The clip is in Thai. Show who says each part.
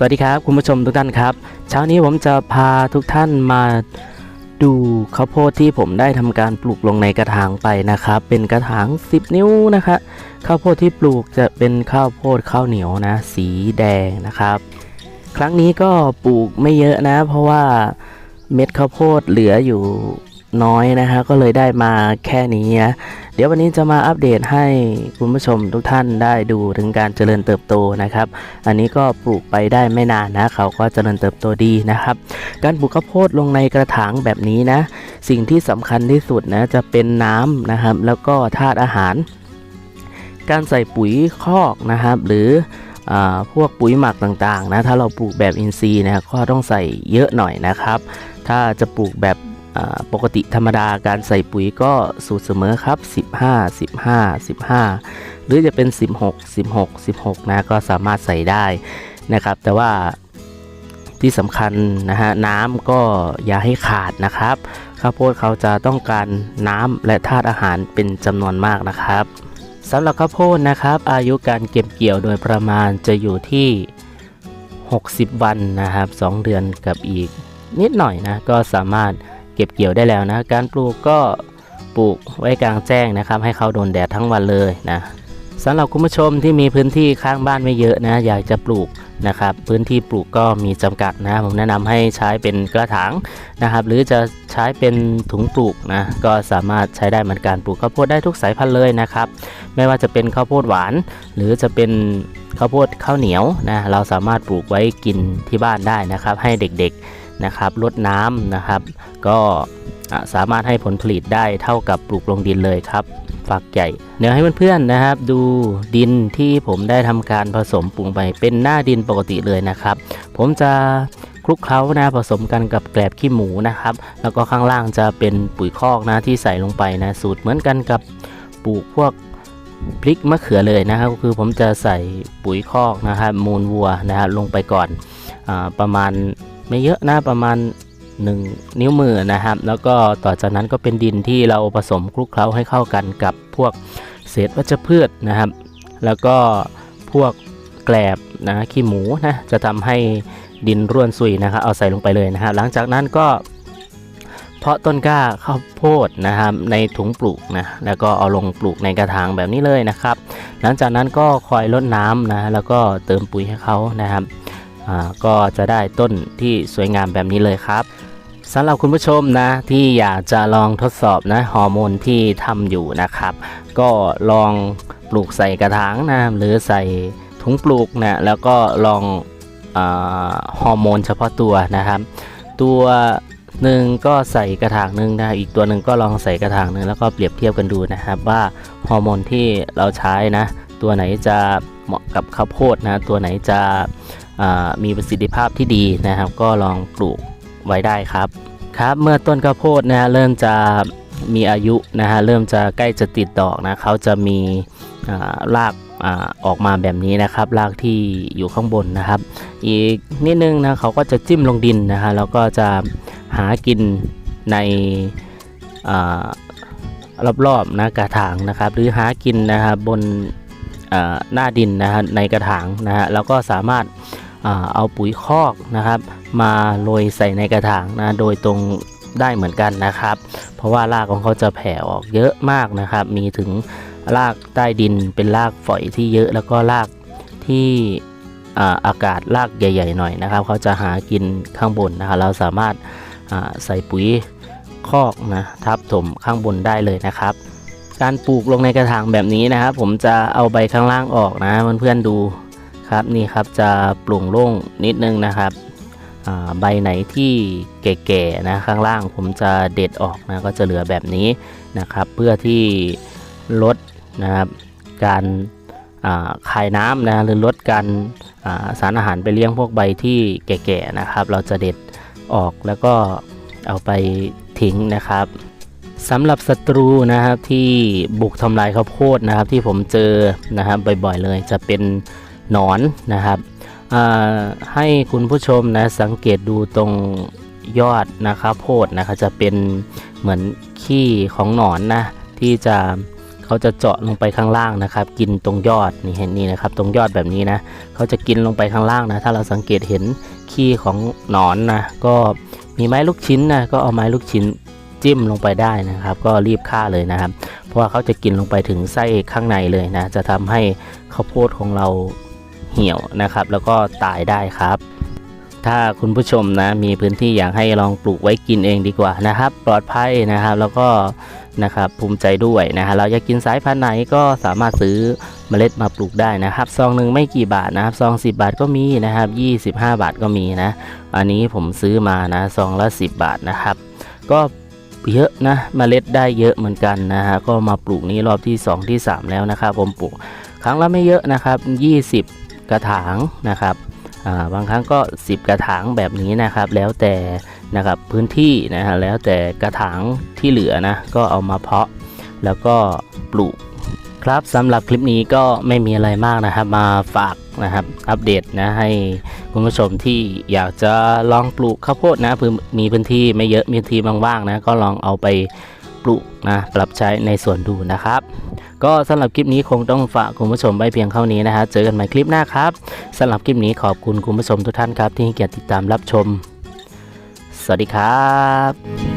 Speaker 1: สวัสดีครับคุณผู้ชมทุกท่านครับ เช้านี้ผมจะพาทุกท่านมาดูข้าวโพดที่ผมได้ทำการปลูกลงในกระถางไปนะครับ เป็นกระถาง 10 นิ้วนะคะข้าวโพดที่ปลูกจะเป็นข้าวโพดข้าวเหนียวนะ สีแดงนะครับ ครั้งนี้ก็ปลูกไม่เยอะนะ เพราะว่าเม็ดข้าวโพดเหลืออยู่ น้อยนะฮะก็เลยได้มาแค่นี้นะเดี๋ยววันนี้จะมาอัปเดตให้คุณผู้ชมทุกท่านได้ดูถึงการเจริญเติบโตนะครับ อันนี้ก็ปลูกไปได้ไม่นานนะเขาก็เจริญเติบโตดีนะครับ การปลูกข้าวโพดลงในกระถางแบบนี้นะ สิ่งที่สำคัญที่สุดนะจะเป็นน้ำนะครับ แล้วก็ธาตุอาหาร การใส่ปุ๋ยคอกนะครับ หรืออาพวกปุ๋ยหมักต่างๆนะถ้าเราปลูกแบบอินทรีย์นะก็ต้องใส่เยอะหน่อยนะครับ ถ้าจะปลูกแบบ ปกติธรรมดาการใส่ปุ๋ยก็สูตรเสมอครับ 15 15 15 หรือจะเป็น 16 16 16 นะก็สามารถใส่ได้นะครับ แต่ว่าที่สำคัญนะฮะน้ำก็อย่าให้ขาดนะครับ ข้าวโพดเขาจะต้องการน้ำและธาตุอาหารเป็นจำนวนมากนะครับสำหรับข้าวโพดนะครับ อายุการเก็บเกี่ยวโดยประมาณจะอยู่ที่ 60 วันนะครับ 2 เดือนกับอีกนิดหน่อยนะก็สามารถ เก็บเกี่ยวได้แล้วนะ การปลูกก็ปลูกไว้กลางแจ้งนะครับ ให้เขาโดนแดดทั้งวันเลยนะสำหรับคุณผู้ชมที่มีพื้นที่ข้างบ้านไม่เยอะนะ อยากจะปลูกนะครับ พื้นที่ปลูกก็มีจำกัดนะ ผมแนะนำให้ใช้เป็นกระถางนะครับ หรือจะใช้เป็นถุงปลูกนะ ก็สามารถใช้ได้เหมือนกันปลูกข้าวโพดได้ทุกสายพันธุ์เลยนะครับ ไม่ว่าจะเป็นข้าวโพดหวาน หรือจะเป็นข้าวโพดข้าวเหนียวนะ เราสามารถปลูกไว้กินที่บ้านได้นะครับ ให้เด็กๆ นะครับลดน้ำนะครับ ก็สามารถให้ผลผลิตได้เท่ากับปลูกลงดินเลยครับฝักใหญ่เดี๋ยวให้เพื่อนๆนะครับ ดูดินที่ผมได้ทำการผสมปรุงไปเป็นหน้าดินปกติเลยนะครับ ผมจะคลุกเคล้านะผสมกันกับแกลบขี้หมูนะครับ แล้วก็ข้างล่างจะเป็นปุ๋ยคอกนะที่ใส่ลงไปนะสูตรเหมือนกันกับปลูกพวกพริกมะเขือเลยนะครับก็คือผมจะใส่ปุ๋ยคอกนะครับมูลวัวนะครับลงไปก่อนอประมาณ ไม่เยอะนะประมาณ 1 นิ้วมือนะครับ แล้วก็ต่อจากนั้นก็เป็นดินที่เราผสมคลุกเคล้าให้เข้ากันกับพวกเศษวัชพืชนะครับ แล้วก็พวกแกลบนะขี้หมูนะจะทำให้ดินร่วนซุยนะครับ เอาใส่ลงไปเลยนะครับ หลังจากนั้นก็เพาะต้นกล้าข้าวโพดนะครับในถุงปลูกนะแล้วก็เอาลงปลูกในกระถางแบบนี้เลยนะครับ หลังจากนั้นก็คอยรดน้ำนะแล้วก็เติมปุ๋ยให้เขานะครับ ก็จะได้ต้นที่สวยงามแบบนี้เลยครับสำหรับคุณผู้ชมนะที่อยากจะลองทดสอบนะฮอร์โมนที่ทำอยู่นะครับ ก็ลองปลูกใส่กระถางนะหรือใส่ถุงปลูกนะแล้วก็ลองฮอร์โมนเฉพาะตัวนะครับ ตัวหนึ่งก็ใส่กระถางหนึ่งนะอีกตัวหนึ่งก็ลองใส่กระถางหนึ่งแล้วก็เปรียบเทียบกันดูนะครับว่าฮอร์โมนที่เราใช้นะ ตัวไหนจะเหมาะกับข้าวโพดนะ ตัวไหนจะ มีประสิทธิภาพที่ดีนะครับ ก็ลองปลูกไว้ได้ครับ ครับเมื่อต้นข้าวโพดนะฮะเริ่มจะมีอายุนะฮะเริ่มจะใกล้จะติดดอกนะเขาจะมีอ่ารากออกมาแบบนี้นะครับรากที่อยู่ข้างบนนะครับ อีกนิดนึงนะเขาก็จะจิ้มลงดินนะฮะแล้วก็จะหากินในอรอบๆนะกระถางนะครับ หรือหากินนะครับบนหน้าดินนะฮะในกระถางนะฮะแล้วก็สามารถ เอาปุ๋ยคอกนะครับ มาโรยใส่ในกระถางนะโดยตรงได้เหมือนกันนะครับ เพราะว่ารากของเขาจะแผ่ออกเยอะมากนะครับ มีถึงรากใต้ดินเป็นรากฝอยที่เยอะแล้วก็รากที่อาอากาศรากใหญ่ ๆ หน่อยนะครับ เขาจะหากินข้างบนนะครับ เราสามารถใส่ปุ๋ยคอกนะทับถมข้างบนได้เลยนะครับ การปลูกลงในกระถางแบบนี้นะครับ ผมจะเอาใบข้างล่างออกนะเพื่อนๆดู ครับนี่ครับจะปลุงโล่งนิดนึงนะครับใบไหนที่แก่ๆนะข้างล่างผมจะเด็ดออกนะก็จะเหลือแบบนี้นะครับ เพื่อที่ลดนะครับการอ่าคายน้ำนะหรือลดการสารอาหารไปเลี้ยงพวกใบที่แก่ๆนะครับ เราจะเด็ดออกแล้วก็เอาไปทิ้งนะครับสำหรับศัตรูนะครับที่บุกทำลายข้าวโพดนะครับ ที่ผมเจอนะครับบ่อยๆเลยจะเป็น หนอนนะครับให้คุณผู้ชมนะสังเกตดูตรงยอดนะครับโพดนะครับจะเป็นเหมือนขี้ของหนอนนะที่จะเขาจะเจาะลงไปข้างล่างนะครับ กินตรงยอดนี่เห็นนี่นะครับ ตรงยอดแบบนี้นะเขาจะกินลงไปข้างล่างนะ ถ้าเราสังเกตเห็นขี้ของหนอนนะก็มีไม้ลูกชิ้นนะก็เอาไม้ลูกชิ้นจิ้มลงไปได้นะครับ ก็รีบฆ่าเลยนะครับ เพราะว่าเขาจะกินลงไปถึงไส้ข้างในเลยนะ จะทำให้ข้าวโพดของเรา เหี่ยวนะครับ แล้วก็ตายได้ครับ ถ้าคุณผู้ชมนะมีพื้นที่อยากให้ลองปลูกไว้กินเองดีกว่านะครับ ปลอดภัยนะครับแล้วก็นะครับภูมิใจด้วยนะฮะเราอยากกินสายพันธุ์ไหนก็สามารถซื้อเมล็ดมาปลูกได้นะครับซองหนึ่งไม่กี่บาทนะครับซอง 10 บาทก็มีนะครับ25 บาทก็มีนะอันนี้ผมซื้อมานะซองละ 10 บาทนะครับ ก็เยอะนะเมล็ดได้เยอะเหมือนกันนะฮะก็มาปลูกนี้รอบที่ 2 ที่ 3 แล้วนะครับผมปลูกครั้งละไม่เยอะนะครับ20 กระถางนะครับบางครั้งก็ 10 กระถางแบบนี้นะครับ แล้วแต่นะครับพื้นที่นะฮะแล้วแต่กระถางที่เหลือนะก็เอามาเพาะแล้วก็ปลูกครับสำหรับคลิปนี้ก็ไม่มีอะไรมากนะครับ มาฝากนะครับอัปเดตนะให้คุณผู้ชมที่อยากจะลองปลูกข้าวโพดนะพื้นมีพื้นที่ไม่เยอะมีพื้นที่ว่างๆนะก็ลองเอาไป ปลูกนะปรับใช้ในสวนดูนะครับ ก็สำหรับคลิปนี้คงต้องฝากคุณผู้ชมไว้เพียงเท่านี้นะฮะเจอกันใหม่คลิปหน้าครับสำหรับคลิปนี้ขอบคุณคุณผู้ชมทุกท่านครับที่ให้เกียรติติดตามรับชม สวัสดีครับ